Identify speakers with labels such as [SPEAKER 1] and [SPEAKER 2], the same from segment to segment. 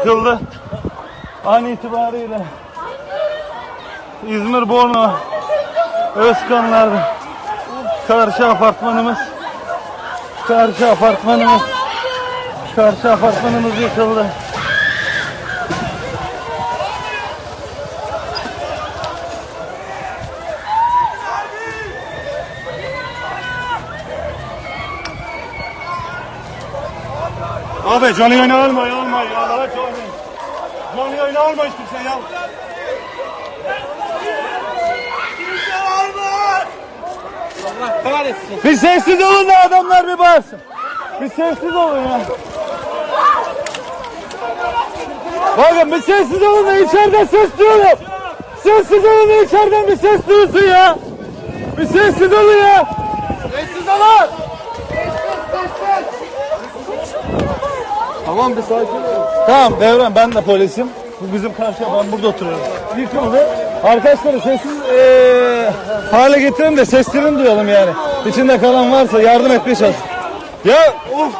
[SPEAKER 1] yıkıldı. An itibariyle İzmir Borno Özkanlar'da karşı apartmanımız karşı apartmanımız karşı apartmanımız yıkıldı. Abi canı yayını alma alma ya Allah'a canı. Canı yayını alma hiç kimse ya.
[SPEAKER 2] Kahretsin.
[SPEAKER 1] Bir sessiz olun da adamlar bir bağırsın. Bir sessiz olun ya. Bakın bir sessiz olun da içeriden ses duyuyorum. Sessiz olun da içeriden bir ses duyulsun ya. Bir sessiz olun ya. Sessiz olun.
[SPEAKER 2] Tamam bir sakin ol.
[SPEAKER 1] Tamam Devran ben de polisim. Bu bizim karşıya ben burada oturuyorum. Yıkıldı. Arkadaşları sessiz eee hale getirin de seslerini duyalım yani. İçinde kalan varsa yardım etmeye çalış. Ya of.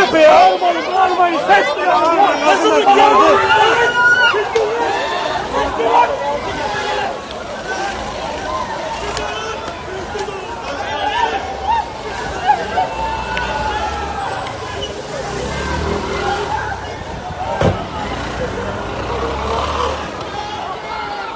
[SPEAKER 1] Nasıl ya?
[SPEAKER 3] Nasıl